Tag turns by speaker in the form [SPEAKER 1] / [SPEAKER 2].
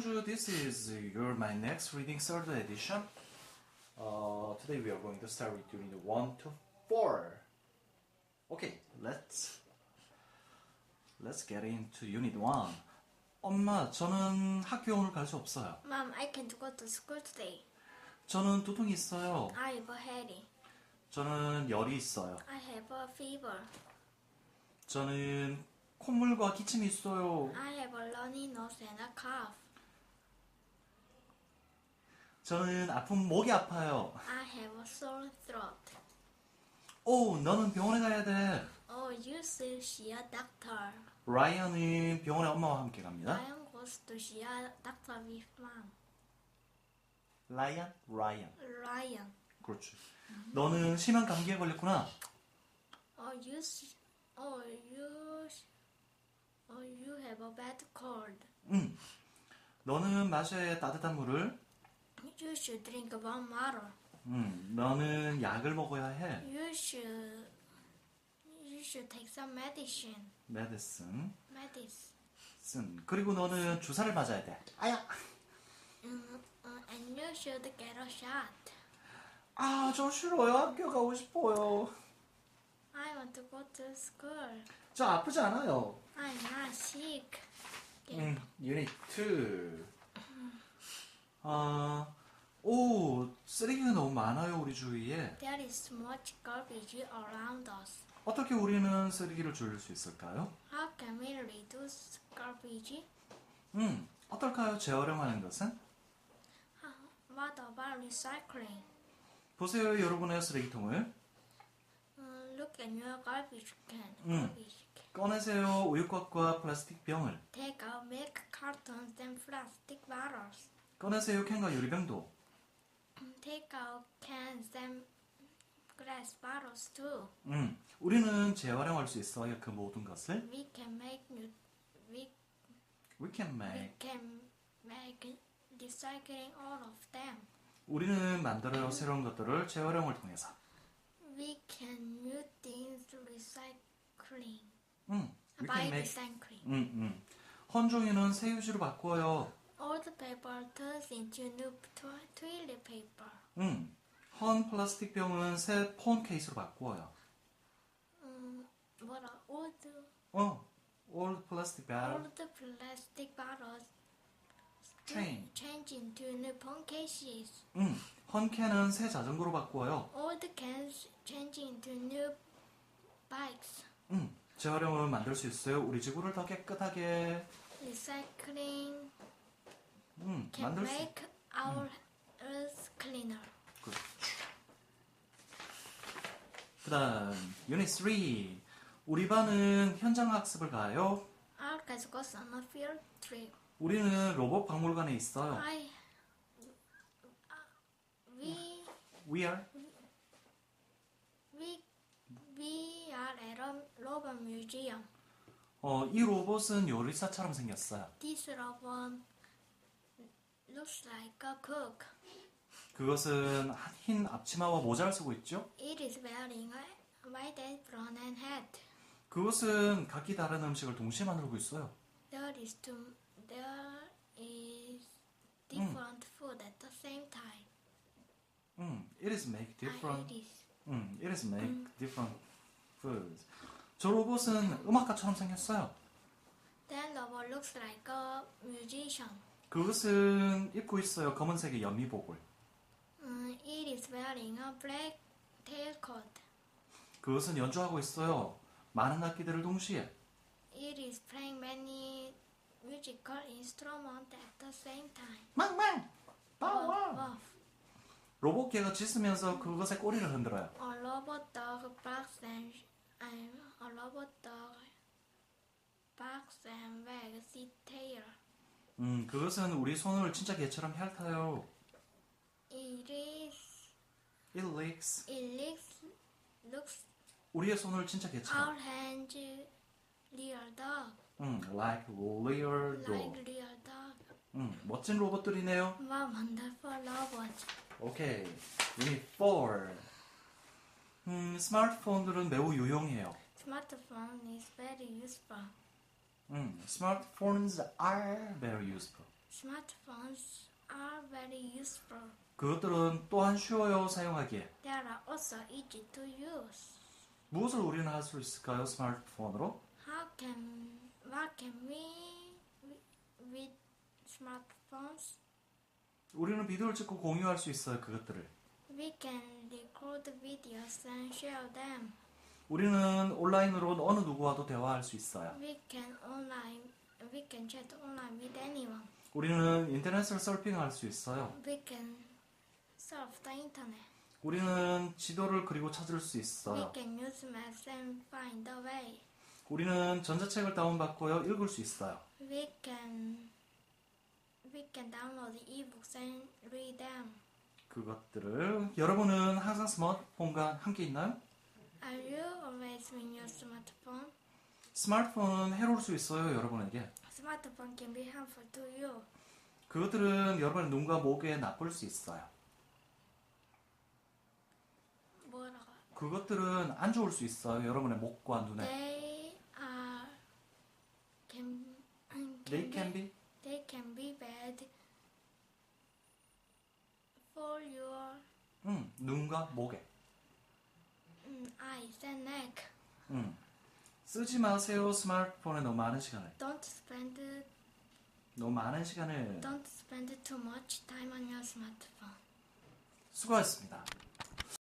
[SPEAKER 1] Hyungju, this is your my next reading third edition. Uh, today we are going to start with unit one to four. Okay, let's let's get into unit one. 엄마, 저는 학교 오늘 갈 수 없어요.
[SPEAKER 2] Mom, I can't go to school today.
[SPEAKER 1] 저는 두통이 있어요.
[SPEAKER 2] I have a headache.
[SPEAKER 1] 저는 열이 있어요.
[SPEAKER 2] I have a fever.
[SPEAKER 1] 저는 콧물과 기침이 있어요.
[SPEAKER 2] I have a runny nose and a cough.
[SPEAKER 1] 저는 아픈 목이 아파요.
[SPEAKER 2] I have a sore throat.
[SPEAKER 1] 오, 너는 병원에 가야 돼.
[SPEAKER 2] Oh, you should see a doctor.
[SPEAKER 1] 라이언은 병원에 엄마와 함께 갑니다.
[SPEAKER 2] Lion goes to see a doctor with mom.
[SPEAKER 1] 라이언? 라이언.
[SPEAKER 2] Lion.
[SPEAKER 1] 그렇지. 너는 심한 감기에 걸렸구나.
[SPEAKER 2] Oh, you s- Oh, you s- Oh, you have a bad cold.
[SPEAKER 1] 응. 너는 마셔야 할 따뜻한 물을.
[SPEAKER 2] You should drink warm water.
[SPEAKER 1] 응. 너는 약을 먹어야 해.
[SPEAKER 2] You should You should take some medicine. Medicine.
[SPEAKER 1] 쓴. 그리고 너는 주사를 맞아야 돼. 아야.
[SPEAKER 2] Mm, uh, and you should get a shot.
[SPEAKER 1] 아, 저 싫어요. 학교 가고 싶어요.
[SPEAKER 2] I want to go to school.
[SPEAKER 1] 저 아프지 않아요.
[SPEAKER 2] I'm not sick.
[SPEAKER 1] 응. 유닛 2. 아, 오, 쓰레기가 너무 많아요, 우리 주위에.
[SPEAKER 2] There is much garbage around us.
[SPEAKER 1] 어떻게 우리는 쓰레기를 줄일 수 있을까요?
[SPEAKER 2] How can we reduce garbage?
[SPEAKER 1] 음, 어떨까요? 재활용하는 것은?
[SPEAKER 2] What about recycling?
[SPEAKER 1] 보세요, 여러분의 쓰레기통을.
[SPEAKER 2] Uh, look at your garbage can.
[SPEAKER 1] Mm.
[SPEAKER 2] Garbage can.
[SPEAKER 1] 꺼내세요, 우유곽과 플라스틱 병을.
[SPEAKER 2] Take out milk cartons and plastic bottles.
[SPEAKER 1] 꺼내세요, 캔과 유리병도.
[SPEAKER 2] Mm, Take out cans and glass bottles too.
[SPEAKER 1] 음, 우리는 재활용할 수 있어요, 그 모든 것을.
[SPEAKER 2] We can make new. We
[SPEAKER 1] We can
[SPEAKER 2] We
[SPEAKER 1] make.
[SPEAKER 2] can make recycling all of them.
[SPEAKER 1] 우리는 만들어요, 새로운 것들을 재활용을 통해서.
[SPEAKER 2] We can new things recycling.
[SPEAKER 1] 음, we
[SPEAKER 2] By
[SPEAKER 1] can make.
[SPEAKER 2] recycling.
[SPEAKER 1] 음, 음. 헌종이는 새 휴지로 바꾸어 요.
[SPEAKER 2] Old paper turns into new to- toilet paper.
[SPEAKER 1] 음, 헌 플라스틱 병은 새 폰 케이스로 바꾸어요.
[SPEAKER 2] Um, what are old
[SPEAKER 1] 어, old plastic bottle.
[SPEAKER 2] old plastic bottles
[SPEAKER 1] Train.
[SPEAKER 2] change into new phone cases.
[SPEAKER 1] 음, 헌 캔은 새 자전거로 바꾸어요.
[SPEAKER 2] Old cans change into new bikes.
[SPEAKER 1] 음, 재활용을 만들 수 있어요. 우리 지구를 더 깨끗하게
[SPEAKER 2] Recycling
[SPEAKER 1] 음,
[SPEAKER 2] can
[SPEAKER 1] 만들 수.
[SPEAKER 2] make our earth cleaner.
[SPEAKER 1] 그. 그다음 유닛 3. 우리 반은 현장 학습을 가요.
[SPEAKER 2] Our class goes on a field trip.
[SPEAKER 1] 우리는 로봇 박물관에 있어요.
[SPEAKER 2] I we
[SPEAKER 1] We are
[SPEAKER 2] we we are at a robot museum.
[SPEAKER 1] 어, 이 로봇은 요리사처럼 생겼어요.
[SPEAKER 2] This robot looks like a cook.
[SPEAKER 1] 그것은 흰 앞치마와 모자를 쓰고 있죠.
[SPEAKER 2] It is wearing a white apron and hat.
[SPEAKER 1] 그것은 각기 다른 음식을 동시에 만들고 있어요.
[SPEAKER 2] There is two, there is different food at the same time.
[SPEAKER 1] 음, it is make different.
[SPEAKER 2] I it is.
[SPEAKER 1] 음, it is make different foods. 저 로봇은 음악가처럼 생겼어요.
[SPEAKER 2] Then robot looks like a musician.
[SPEAKER 1] 그것은 입고 있어요. 검은색의 연미복을.
[SPEAKER 2] Mm, it is wearing a black tailcoat.
[SPEAKER 1] 그것은 연주하고 있어요. 많은 악기들을 동시에.
[SPEAKER 2] It is playing many musical instruments at the same time.
[SPEAKER 1] 망망!
[SPEAKER 2] Wuff.
[SPEAKER 1] 로봇 개가 짖으면서 그것의 꼬리를 흔들어요.
[SPEAKER 2] A robot dog barks and and a robot dog barks and wags its tail.
[SPEAKER 1] 음, 그것은 우리 손을 진짜 개처럼 핥아요.
[SPEAKER 2] It is
[SPEAKER 1] It licks.
[SPEAKER 2] it looks looks
[SPEAKER 1] 우리의 손을 진짜 개처럼.
[SPEAKER 2] our hands real dog
[SPEAKER 1] 음, like real dog.
[SPEAKER 2] like real dog.
[SPEAKER 1] 음, 멋진 로봇들이네요.
[SPEAKER 2] What wonderful robot.
[SPEAKER 1] 오케이. 유닛 4. 음, 스마트폰들은 매우 유용해요.
[SPEAKER 2] Smartphone is very useful.
[SPEAKER 1] 음, smartphones are very useful.
[SPEAKER 2] Smartphones are very useful.
[SPEAKER 1] 그것들은 또한 쉬워요 사용하기에.
[SPEAKER 2] They are also easy to use.
[SPEAKER 1] 무엇을 우리는 할 수 있을까요 스마트폰으로?
[SPEAKER 2] How can what can we with smartphones?
[SPEAKER 1] 우리는 비디오를 찍고 공유할 수 있어요 그것들을.
[SPEAKER 2] We can record videos and share them.
[SPEAKER 1] 우리는 온라인으로 어느 누구와도 대화할 수 있어요.
[SPEAKER 2] We can online we can chat online with anyone.
[SPEAKER 1] 우리는 인터넷을 서핑할 수 있어요.
[SPEAKER 2] We can surf the internet.
[SPEAKER 1] 우리는 지도를 그리고 찾을 수
[SPEAKER 2] We
[SPEAKER 1] 있어요.
[SPEAKER 2] can use maps and find the way.
[SPEAKER 1] 우리는 전자책을 다운받고요 읽을 수 있어요.
[SPEAKER 2] We can we can download ebooks and read them.
[SPEAKER 1] 그것들을 여러분은 항상 스마트폰과 함께 있나요?
[SPEAKER 2] Are you always with your smartphone?
[SPEAKER 1] 스마트폰은 해로울 수 있어요 여러분에게.
[SPEAKER 2] Smartphone can be harmful to you.
[SPEAKER 1] 그것들은 여러분의 눈과 목에 나쁠 수 있어요.
[SPEAKER 2] 뭐라고?
[SPEAKER 1] 그것들은 안 좋을 수 있어요 여러분의 목과 눈에.
[SPEAKER 2] They are can, can
[SPEAKER 1] They can be
[SPEAKER 2] they can be bad for your
[SPEAKER 1] 음, 눈과 목에.
[SPEAKER 2] mm, eyes and neck.
[SPEAKER 1] 음. 쓰지 마세요 스마트폰에 너무 많은 시간을.
[SPEAKER 2] Don't spend
[SPEAKER 1] 너무 많은 시간을
[SPEAKER 2] don't spend too much time on your smartphone.
[SPEAKER 1] 수고하셨습니다.